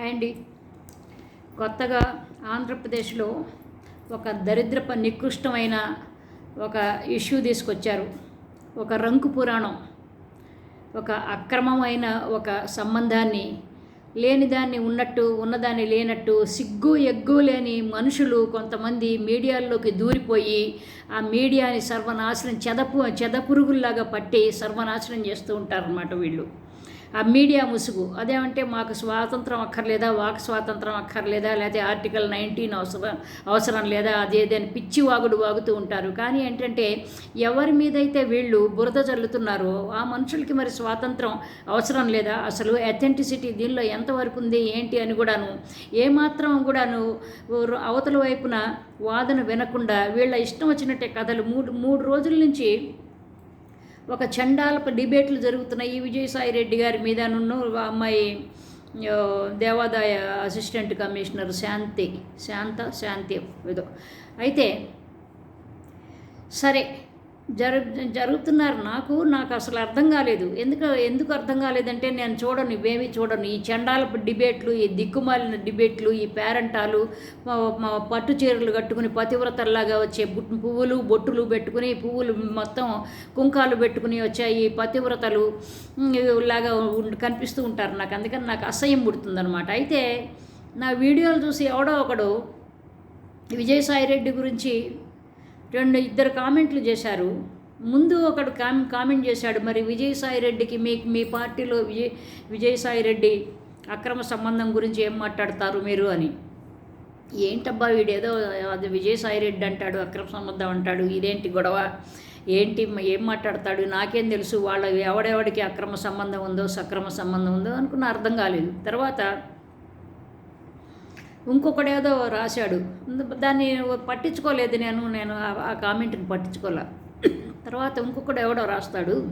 And అండి కొత్తగా ఆంధ్రప్రదేశ్లో ఒక దరిద్రప నికృష్టమైన ఒక ఇష్యూ తీసుకొచ్చారు. ఒక రంకు పురాణం. ఒక అక్రమమైన ఒక సంబంధాన్ని లేనిదాన్ని ఉన్నట్టు ఉన్నదాన్ని లేనట్టు సిగ్గు ఎగ్గు లేని మనుషులు కొంతమంది మీడియాల్లోకి దూరిపోయి ఆ మీడియాని సర్వనాశనం చెదపు చెదపురుగుల్లాగా పట్టి సర్వనాశనం చేస్తూ ఉంటారన్నమాట వీళ్ళు. ఆ మీడియా ముసుగు. అదేమంటే మాకు స్వాతంత్రం అక్కర్లేదా వాక్ స్వాతంత్రం అక్కర్లేదా లేకపోతే ఆర్టికల్ నైన్టీన్ అవసరం అవసరం లేదా అదేదని పిచ్చి వాగుడు వాగుతూ ఉంటారు. కానీ ఏంటంటే ఎవరి మీదైతే వీళ్ళు బురద చల్లుతున్నారో ఆ మనుషులకి మరి స్వాతంత్రం అవసరం లేదా? అసలు అథెంటిసిటీ దీనిలో ఎంతవరకు ఉంది ఏంటి అని కూడాను ఏమాత్రం కూడాను అవతల వైపున వాదన వినకుండా వీళ్ళ ఇష్టం వచ్చినట్టే కథలు మూడు మూడు రోజుల నుంచి ఒక చండాలపు డిబేట్లు జరుగుతున్నాయి. విజయసాయి రెడ్డి గారి మీద నున్ను అమ్మాయి దేవాదాయ అసిస్టెంట్ కమిషనర్ శాంతి శాంత శాంతి ఏదో. అయితే సరే జరు జరుగుతున్నారు. నాకు నాకు అసలు అర్థం కాలేదు. ఎందుకు ఎందుకు అర్థం కాలేదంటే నేను చూడను ఇవేమీ చూడను. ఈ చండాల డిబేట్లు ఈ దిక్కుమాలిన డిబేట్లు ఈ పేరంటాలు పట్టు చీరలు కట్టుకుని పతివ్రతల్లాగా వచ్చే పువ్వులు బొట్టులు పెట్టుకుని పువ్వులు మొత్తం కుంకాలు పెట్టుకుని వచ్చాయి పతివ్రతలు లాగా కనిపిస్తూ ఉంటారు. నాకు అందుకని నాకు అసహ్యం పుడుతుందనమాట అయితే నా వీడియోలు చూసి ఎవడో ఒకడు విజయసాయి రెడ్డి గురించి రెండు ఇద్దరు కామెంట్లు చేశారు. ముందు ఒకడు కామె కామెంట్ చేశాడు మరి విజయసాయి రెడ్డికి మీ మీ పార్టీలో విజయ్ విజయసాయి రెడ్డి అక్రమ సంబంధం గురించి ఏం మాట్లాడతారు మీరు? అని. ఏంటబ్బా వీడేదో అది విజయసాయి రెడ్డి అంటాడు అక్రమ సంబంధం అంటాడు ఇదేంటి గొడవ? ఏంటి ఏం మాట్లాడతాడు? నాకేం తెలుసు? వాళ్ళ ఎవడెవడికి అక్రమ సంబంధం ఉందో సక్రమ సంబంధం ఉందో అనుకున్న అర్థం కాలేదు. తర్వాత ఇంకొకడేదో రాశాడు. దాన్ని పట్టించుకోలేదు నేను నేను ఆ- కామెంట్ని పట్టించుకోలే. తర్వాత ఇంకొకడు ఎవడో రాస్తాడు.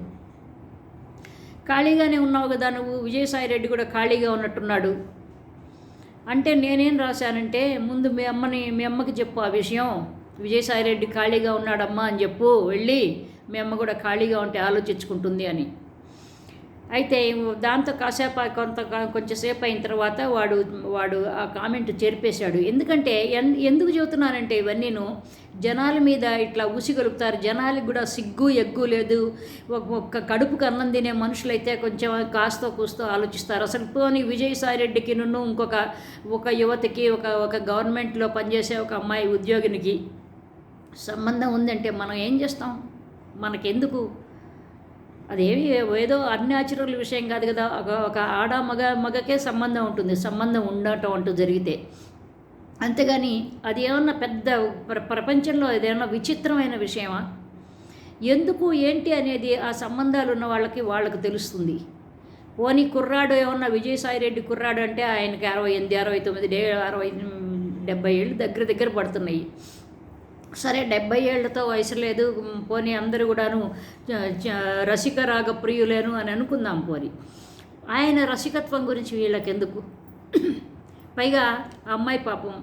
ఖాళీగానే ఉన్నావు కదా నువ్వు విజయసాయి రెడ్డి కూడా ఖాళీగా ఉన్నట్టున్నాడు. అంటే నేనేం రాశానంటే ముందు మీ అమ్మని మీ అమ్మకి చెప్పు ఆ విషయం. విజయసాయి రెడ్డి ఖాళీగా ఉన్నాడమ్మా అని చెప్పు వెళ్ళి మీ అమ్మ కూడా ఖాళీగా ఉంటే ఆలోచించుకుంటుంది అని. అయితే దాంతో కాసేపు కొంత కొంచెంసేపు అయిన తర్వాత వాడు వాడు ఆ కామెంట్ చేర్పేశాడు. ఎందుకంటే ఎన్ ఎందుకు చెబుతున్నానంటే ఇవన్నీను జనాల మీద ఇట్లా ఉసిగలుపుతారు జనాలకి కూడా సిగ్గు ఎగ్గు లేదు. ఒక- ఒక్క కడుపుకు అన్నం తినే మనుషులైతే కొంచెం కాస్తో కూస్తో ఆలోచిస్తారు. అసలు పోనీ విజయసాయి రెడ్డికి నున్ను ఇంకొక ఒక యువతకి ఒక ఒక గవర్నమెంట్లో పనిచేసే ఒక అమ్మాయి ఉద్యోగినికి సంబంధం ఉందంటే మనం ఏం చేస్తాం? మనకెందుకు? అదేమి ఏదో అన్యాచురల్ విషయం కాదు కదా. ఒక ఒక ఆడ మగ మగకే సంబంధం ఉంటుంది. సంబంధం ఉండటం అంటూ జరిగితే. అంతేగాని అది ఏమన్నా పెద్ద ప్ర ప్రపంచంలో ఏదైనా విచిత్రమైన విషయమా? ఎందుకు ఏంటి అనేది ఆ సంబంధాలు ఉన్న వాళ్ళకి వాళ్ళకి తెలుస్తుంది. పోనీ కుర్రాడు ఏమన్నా విజయసాయి రెడ్డి కుర్రాడు అంటే ఆయనకి అరవై ఎనిమిది అరవై తొమ్మిది డే అరవై డెబ్బై ఏళ్ళు దగ్గర దగ్గర పడుతున్నాయి. సరే డెబ్బై ఏళ్ళతో వయసు లేదు పోనీ అందరూ కూడాను రసిక రాగ ప్రియులేను అని అనుకుందాం పోని. ఆయన రసికత్వం గురించి వీళ్ళకెందుకు? పైగా అమ్మాయి పాపం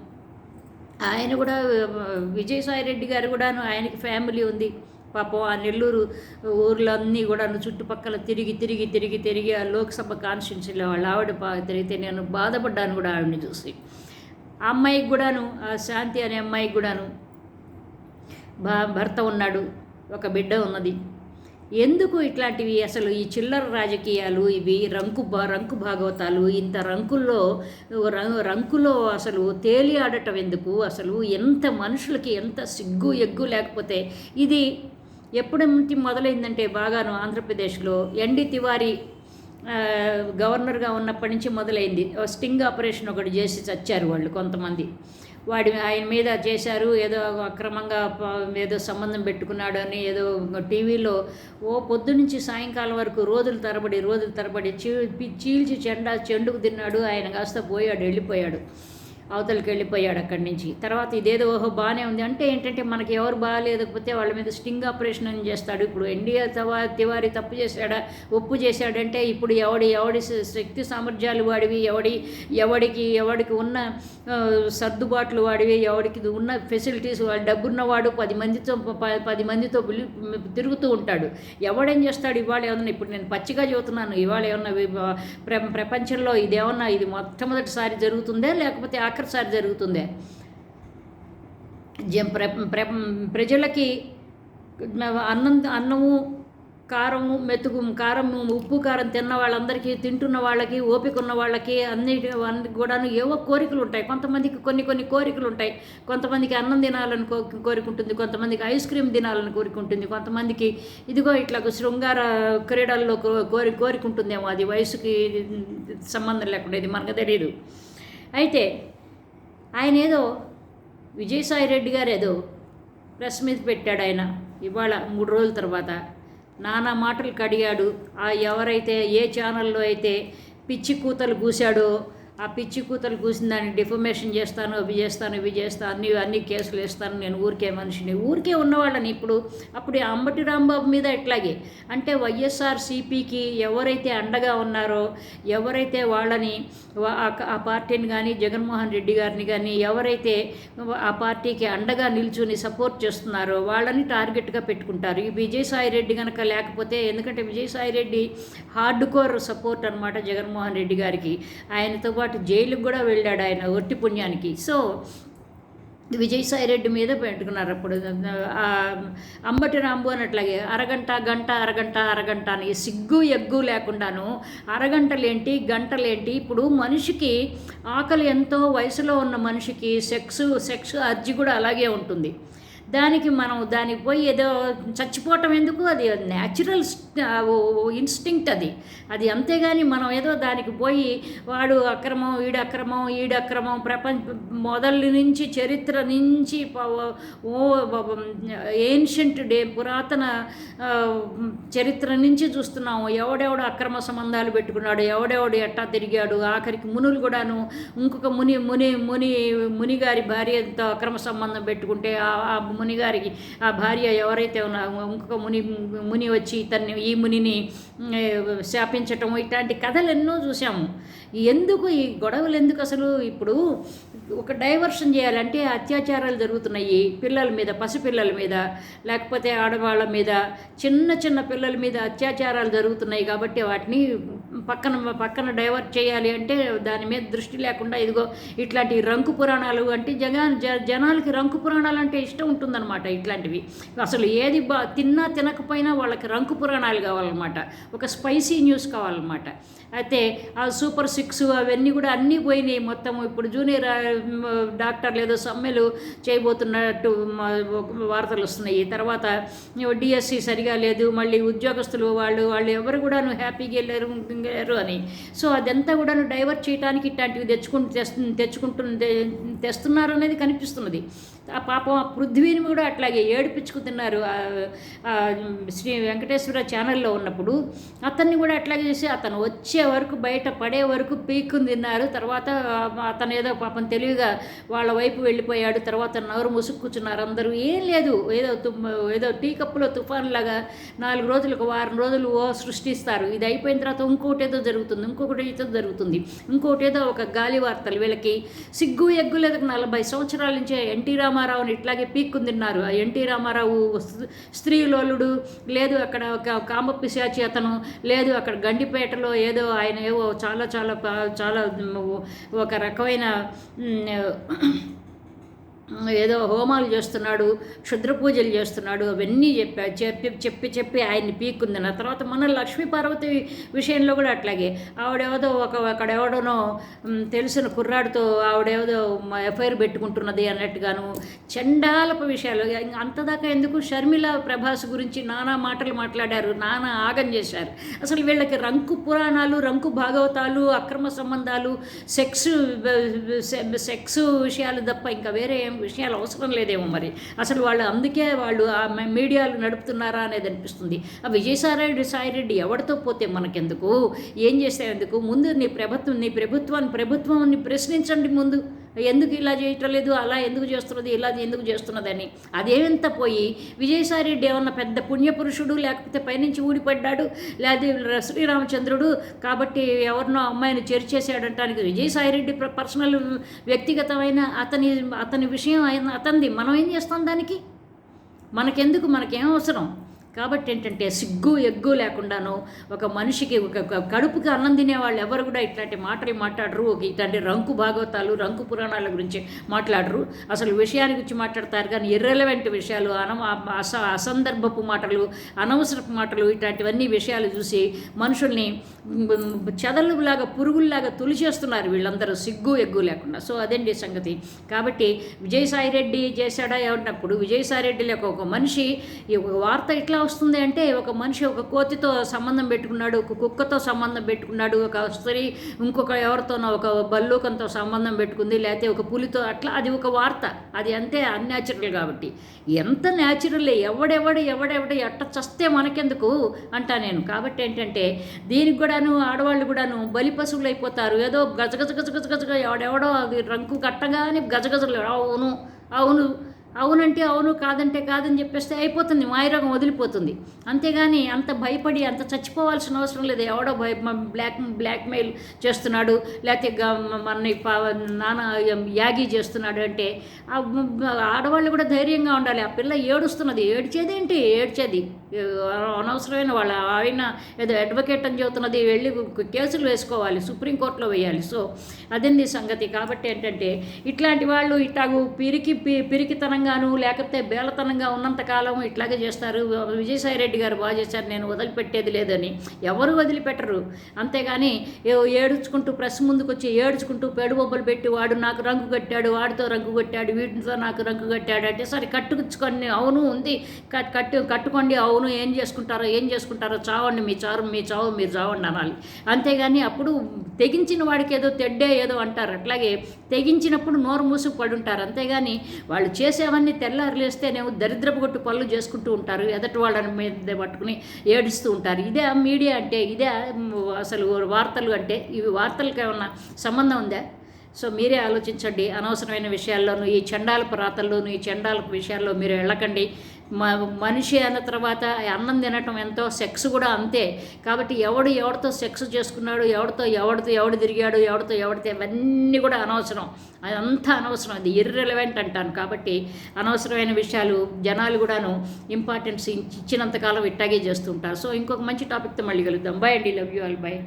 ఆయన కూడా విజయసాయి రెడ్డి గారు కూడాను ఆయనకి ఫ్యామిలీ ఉంది. పాపం ఆ నెల్లూరు ఊర్లన్నీ కూడాను చుట్టుపక్కల తిరిగి తిరిగి తిరిగి తిరిగి ఆ లోక్సభ కాన్స్టిట్యున్సీలో వాళ్ళ ఆవిడ తిరిగితే నేను బాధపడ్డాను కూడా ఆవిడని చూసి. ఆ అమ్మాయికి కూడాను ఆ శాంతి అనే అమ్మాయికి కూడాను భర్త ఉన్నాడు ఒక బిడ్డ ఉన్నది. ఎందుకు ఇట్లాంటివి? అసలు ఈ చిల్లర రాజకీయాలు ఇవి రంకు భా- రంకు భాగవతాలు ఇంత రంకుల్లో రం- రంకులో అసలు తేలి ఆడటం ఎందుకు? అసలు ఎంత మనుషులకి ఎంత సిగ్గు ఎగ్గు లేకపోతే ఇది ఎప్పటి నుంచి మొదలైందంటే బాగాను ఆంధ్రప్రదేశ్లో ఎన్డి తివారీ గవర్నర్గా ఉన్నప్పటి నుంచి మొదలైంది. స్టింగ్ ఆపరేషన్ ఒకటి చేసి చచ్చారు వాళ్ళు కొంతమంది. వాడి ఆయన మీద చేశారు ఏదో అక్రమంగా ఏదో సంబంధం పెట్టుకున్నాడు అని ఏదో టీవీలో ఓ పొద్దు నుంచి సాయంకాలం వరకు రోజుల తరబడి రోజుల తరబడి చీ చీల్చి చెండా చెండుకు తిన్నాడు. ఆయన కాస్త పోయాడు వెళ్ళిపోయాడు. అవతలకి వెళ్ళిపోయాడు అక్కడి నుంచి తర్వాత ఇదేదో ఓహో బాగానే ఉంది. అంటే ఏంటంటే మనకి ఎవరు బాగాలేకపోతే వాళ్ళ మీద స్టింగ్ ఆపరేషన్ అని చేస్తాడు. ఇప్పుడు ఎన్డీఏ తవా తివారి తప్పు చేశాడా? ఒప్పు చేశాడంటే ఇప్పుడు ఎవడి ఎవడి శక్తి సామర్థ్యాలు వాడివి? ఎవడి ఎవడికి ఎవడికి ఉన్న సర్దుబాట్లు వాడివి? ఎవడికి ఉన్న ఫెసిలిటీస్ డబ్బున్నవాడు పది మందితో పది మందితో తిరుగుతూ ఉంటాడు. ఎవడేం చేస్తాడు? ఇవాళ ఏమన్నా ఇప్పుడు నేను పచ్చిగా చెబుతున్నాను. ఇవాళ ఏమన్నా ప్రపంచంలో ఇదేమన్నా ఇది మొట్టమొదటిసారి జరుగుతుందే? లేకపోతే ఆఖరిసారి జరుగుతుంది. ప్రజలకి అన్నం అన్నము కారము మెతుకు కారము ఉప్పు కారం తిన్న వాళ్ళందరికీ తింటున్న వాళ్ళకి ఓపిక ఉన్న వాళ్ళకి అన్ని కూడాను ఏవో కోరికలు ఉంటాయి. కొంతమందికి కొన్ని కొన్ని కోరికలు ఉంటాయి. కొంతమందికి అన్నం తినాలని కో కోరికుంటుంది. కొంతమందికి ఐస్ క్రీమ్ తినాలని కోరిక ఉంటుంది కొంతమందికి ఇదిగో ఇట్లా శృంగార క్రీడల్లో కోరి కోరికుంటుందేమో. అది వయసుకి సంబంధం లేకుండా ఇది మనకు తెలియదు అయితే ఆయన ఏదో విజయసాయి రెడ్డి గారు ఏదో ప్రెస్ మీద పెట్టాడు ఆయన. ఇవాళ మూడు రోజుల తర్వాత నానా మాటలు కడిగాడు. ఆ ఎవరైతే ఏ ఛానల్లో అయితే పిచ్చి కూతలు కూశాడో ఆ పిచ్చి కూతలు కూసిన దాన్ని డిఫర్మేషన్ చేస్తాను అవి చేస్తాను ఇవి చేస్తాను అన్ని అన్ని కేసులు వేస్తాను నేను ఊరికే మనిషిని. ఊరికే ఉన్నవాళ్ళని ఇప్పుడు అప్పుడు అంబటి రాంబాబు మీద ఇట్లాగే అంటే వైఎస్ఆర్ సిపికి ఎవరైతే అండగా ఉన్నారో ఎవరైతే వాళ్ళని ఆ పార్టీని కానీ జగన్మోహన్ రెడ్డి గారిని కానీ ఎవరైతే ఆ పార్టీకి అండగా నిల్చుని సపోర్ట్ చేస్తున్నారో వాళ్ళని టార్గెట్గా పెట్టుకుంటారు. ఈ విజయసాయి రెడ్డి కనుక లేకపోతే ఎందుకంటే Vijayasai Reddy hard core support అనమాట జగన్మోహన్ రెడ్డి గారికి. ఆయనతో పాటు జైలుకు కూడా వెళ్ళాడు ఆయన ఒట్టి పుణ్యానికి. సో విజయసాయి రెడ్డి మీద పెట్టుకున్నారు అప్పుడు. అంబటి రాంబు అన్నట్లాగే అరగంట గంట అరగంట అరగంట అని సిగ్గు ఎగ్గు లేకుండాను అరగంటలేంటి గంటలేంటి? ఇప్పుడు మనిషికి ఆకలి ఎంతో వయసులో ఉన్న మనిషికి సెక్స్ సెక్స్ అర్జీ కూడా అలాగే ఉంటుంది. దానికి మనం దానికి పోయి ఏదో చచ్చిపోవటం ఎందుకు? అది న్యాచురల్ ఇన్స్టింక్ట్ అది. అది అంతేగాని మనం ఏదో దానికి పోయి వాడు అక్రమం ఈడు అక్రమం అక్రమం ప్రపంచ మొదలు నుంచి చరిత్ర నుంచి ఓ ఏన్షియంట్ డే పురాతన చరిత్ర నుంచి చూస్తున్నాము. ఎవడెవడు అక్రమ సంబంధాలు పెట్టుకున్నాడు ఎవడెవడు ఎట్టా తిరిగాడు ఆఖరికి మునులు కూడాను ఇంకొక ముని ముని ముని మునిగారి భార్యతో అక్రమ సంబంధం పెట్టుకుంటే ఆ మునిగారికి. ఆ భార్య ఎవరైతే ఉన్నా ఇంకొక ముని ముని వచ్చి ఇతన్ని ఈ మునిని శాపించటం ఇట్లాంటి కథలు ఎన్నో చూసాము ఎందుకు ఈ గొడవలు ఎందుకు అసలు? ఇప్పుడు ఒక డైవర్షన్ చేయాలంటే అత్యాచారాలు జరుగుతున్నాయి పిల్లల మీద పసిపిల్లల మీద లేకపోతే ఆడవాళ్ళ మీద చిన్న చిన్న పిల్లల మీద అత్యాచారాలు జరుగుతున్నాయి కాబట్టి వాటిని పక్కన పక్కన డైవర్ట్ చేయాలి అంటే దాని మీద దృష్టి లేకుండా ఇదిగో ఇట్లాంటి రంకు పురాణాలు అంటే జగన్ జనాలకి రంకు పురాణాలు అంటే ఇష్టం ఉంటుందన్నమాట ఇట్లాంటివి. అసలు ఏది బా తిన్నా తినకపోయినా వాళ్ళకి రంకు పురాణాలు కావాలన్నమాట. ఒక స్పైసీ న్యూస్ కావాలన్నమాట. అయితే ఆ సూపర్ సిక్స్ అవన్నీ కూడా అన్నీ పోయినాయి మొత్తం ఇప్పుడు జూనియర్ డాక్టర్లు ఏదో సమ్మెలు చేయబోతున్నట్టు వార్తలు వస్తున్నాయి. తర్వాత డిఎస్సి సరిగా లేదు. మళ్ళీ ఉద్యోగస్తులు వాళ్ళు వాళ్ళు ఎవరు కూడాను హ్యాపీగా వెళ్ళారు వెళ్ళారు అని. సో అదంతా కూడా డైవర్ట్ చేయడానికి ఇట్లాంటివి తెచ్చుకుంటూ తెచ్చుకుంటు తెస్తున్నారు అనేది కనిపిస్తున్నది. ఆ పాపం ఆ పృథ్వీని కూడా అట్లాగే ఏడిపించుకుతున్నారు శ్రీ వెంకటేశ్వర ఛానల్లో ఉన్నప్పుడు అతన్ని కూడా అట్లాగే చేసి అతను వచ్చే వరకు బయట పడే వరకు పీక్కుని తిన్నారు. తర్వాత అతను ఏదో పాపం తెలివిగా వాళ్ళ వైపు వెళ్ళిపోయాడు. తర్వాత నవరు ముసుక్కుచున్నారు అందరూ ఏం లేదు. ఏదో ఏదో టీ కప్పులో తుఫాన్ లాగా నాలుగు రోజులకు వారం రోజులు ఓ సృష్టిస్తారు. ఇది అయిపోయిన తర్వాత ఇంకో ఇంకోటేదో జరుగుతుంది ఇంకొకటి ఏదో జరుగుతుంది. ఇంకోటేదో ఒక గాలి వార్తలు వీళ్ళకి సిగ్గు ఎగ్గు లేదా. నలభై సంవత్సరాల నుంచే ఎన్టీ రామారావుని ఇట్లాగే పీక్కు తిన్నారు ఎన్టీ రామారావు స్త్రీలోలుడు లేదు అక్కడ ఒక కామపిశాచి అతను లేదు అక్కడ గండిపేటలో ఏదో ఆయన ఏవో చాలా చాలా చాలా ఒక రకమైన ఏదో హోమాలు చేస్తున్నాడు క్షుద్ర పూజలు చేస్తున్నాడు అవన్నీ చెప్పా చెప్పి చెప్పి చెప్పి ఆయన్ని పీక్కుంది ఆ తర్వాత మన లక్ష్మీ పార్వతి విషయంలో కూడా అట్లాగే. ఆవిడేవదో ఒక అక్కడెవడనో తెలిసిన కుర్రాడితో ఆవిడేవదో ఎఫ్ఐఆర్ పెట్టుకుంటున్నది అన్నట్టుగాను చండాలపు విషయాలు. అంతదాకా ఎందుకు షర్మిల ప్రభాస్ గురించి నానా మాటలు మాట్లాడారు నానా ఆగం చేశారు. అసలు వీళ్ళకి రంకు పురాణాలు రంకు భాగవతాలు అక్రమ సంబంధాలు సెక్స్ సెక్స్ విషయాలు తప్ప ఇంకా వేరే ఏం విషయాలు అవసరం లేదేమో మరి. అసలు వాళ్ళు అందుకే వాళ్ళు ఆ మీడియాలు నడుపుతున్నారా అనేది అనిపిస్తుంది. ఆ విజయసాయిరెడ్డి సాయిరెడ్డి ఎవరితో పోతే మనకెందుకు? ఏం చేసేందుకు ముందు నీ ప్రభుత్వం నీ ప్రభుత్వాన్ని ప్రభుత్వాన్ని ప్రశ్నించండి ముందు. ఎందుకు ఇలా చేయటం లేదు అలా ఎందుకు చేస్తున్నది ఇలా ఎందుకు చేస్తున్నదని. అదేంత పోయి విజయసాయి రెడ్డి ఏమన్నా పెద్ద పుణ్యపురుషుడు లేకపోతే పైనుంచి ఊడిపడ్డాడు లేదా శ్రీరామచంద్రుడు కాబట్టి ఎవరినో అమ్మాయిని చేర్చేసాడంటానికి విజయసాయి రెడ్డి పర్సనల్ వ్యక్తిగతమైన అతని అతని విషయం అతనిది. మనం ఏం చేస్తాం దానికి? మనకెందుకు? మనకేం అవసరం? కాబట్టి ఏంటంటే సిగ్గు ఎగ్గు లేకుండాను ఒక మనిషికి ఒక కడుపుకి అన్నం తినేవాళ్ళు ఎవరు కూడా ఇట్లాంటి మాటలు మాట్లాడరు. ఒక ఇట్లాంటి రంకు భాగవతాలు రంకు పురాణాల గురించి మాట్లాడరు. అసలు విషయాన్ని గురించి మాట్లాడతారు కానీ ఇర్రెలవెంట్ విషయాలు అన అస అసందర్భపు మాటలు అనవసరపు మాటలు ఇట్లాంటివన్నీ విషయాలు చూసి మనుషుల్ని చెదలులాగా పురుగుల్లాగా తులిచేస్తున్నారు వీళ్ళందరూ. సిగ్గు ఎగ్గు లేకుండా. సో అదండి సంగతి? కాబట్టి విజయసాయి రెడ్డి చేశాడా ఎవరినప్పుడు విజయసాయిరెడ్డి లేక ఒక మనిషి ఈ ఒక వార్త ఇట్లా వస్తుంది అంటే ఒక మనిషి ఒక కోతితో సంబంధం పెట్టుకున్నాడు ఒక కుక్కతో సంబంధం పెట్టుకున్నాడు ఒక స్త్రీ ఇంకొక ఎవరితోనో ఒక బల్లూకంతో సంబంధం పెట్టుకుంది లేకపోతే ఒక పులితో అట్లా అది ఒక వార్త. అది అంతే అన్యాచురల్ కాబట్టి. ఎంత న్యాచురల్ ఎవడెవడు ఎవడెవడు ఎట్ట చస్తే మనకెందుకు అంటా నేను. కాబట్టి ఏంటంటే దీనికి కూడాను ఆడవాళ్ళు కూడాను బలి పశువులు అయిపోతారు. ఏదో గజగజ గజ గజగా ఎవడెవడో అది రంకు కట్టగానే గజగజలు అవును అవును. అవునంటే అవును కాదంటే కాదని చెప్పేస్తే అయిపోతుంది మాయరోగం వదిలిపోతుంది. అంతేగాని అంత భయపడి అంత చచ్చిపోవాల్సిన అవసరం లేదు. ఎవడో భయ బ్లాక్ బ్లాక్మెయిల్ చేస్తున్నాడు లేకపోతే మన నాన్న యాగి చేస్తున్నాడు అంటే ఆడవాళ్ళు కూడా ధైర్యంగా ఉండాలి. ఆ పిల్ల ఏడుస్తున్నది. ఏడ్చేదేంటి? ఏడ్చేది. అనవసరమైన వాళ్ళ ఆయన ఏదో అడ్వకేట్ అని చెబుతున్నది వెళ్ళి కేసులు వేసుకోవాలి సుప్రీంకోర్టులో వేయాలి. సో అదండి సంగతి? కాబట్టి ఏంటంటే ఇట్లాంటి వాళ్ళు ఇట్లాగూ పిరికి పిరికితనంగాను లేకపోతే బేలతనంగా ఉన్నంతకాలం ఇట్లాగే చేస్తారు. విజయసాయి రెడ్డి గారు బాగా చేశారు నేను వదిలిపెట్టేది లేదని. ఎవరు వదిలిపెట్టరు. అంతేగాని ఏడుచుకుంటూ ప్రెస్ ముందుకు వచ్చి ఏడుచుకుంటూ పెడుబొబ్బలు పెట్టి వాడు నాకు రంగు కట్టాడు వాడితో రంగు కట్టాడు వీటితో నాకు రంగు కట్టాడు అంటే సరే కట్టుకుచ్చుకొని అవును ఉంది. కట్- కట్టు కట్టుకోండి అవును ఏం చేసుకుంటారో ఏం చేసుకుంటారో చావండి మీ చారు మీ చావు మీరు చావండి అనాలి. అంతేగాని అప్పుడు తెగించిన వాడికి ఏదో తెడ్డే ఏదో అంటారు. అట్లాగే తెగించినప్పుడు నోరు మూసుకు పడి ఉంటారు. అంతేగాని వాళ్ళు చేసేవన్నీ తెల్లారులేస్తేనేమో దరిద్రపు కొట్టు పనులు చేసుకుంటూ ఉంటారు. ఎదటి వాళ్ళని మీద పట్టుకుని ఏడుస్తూ ఉంటారు. ఇదే మీడియా అంటే ఇదే అసలు వార్తలు అంటే ఇవి వార్తలకు ఏమన్నా సంబంధం ఉందా? సో మీరే ఆలోచించండి. అనవసరమైన విషయాల్లోనూ ఈ చండాలకు రాతల్లోనూ ఈ చండాలకు విషయాల్లో మీరు వెళ్ళకండి. మ మనిషి అన్న తర్వాత అన్నం తినటం ఎంతో సెక్స్ కూడా అంతే. కాబట్టి ఎవడు ఎవరితో సెక్స్ చేసుకున్నాడు ఎవరితో ఎవడితో ఎవడు తిరిగాడు ఎవడితో ఎవడితో ఇవన్నీ కూడా అనవసరం. అదంతా అనవసరం. అది ఇర్రెలవెంట్ అంటాను. కాబట్టి అనవసరమైన విషయాలు జనాలు కూడాను ఇంపార్టెన్స్ ఇచ్చినంతకాలం ఇట్టాగే చేస్తుంటారు సో ఇంకొక మంచి టాపిక్తో మళ్ళీ కలుద్దాం. బాయ్ అండి. Love you all bye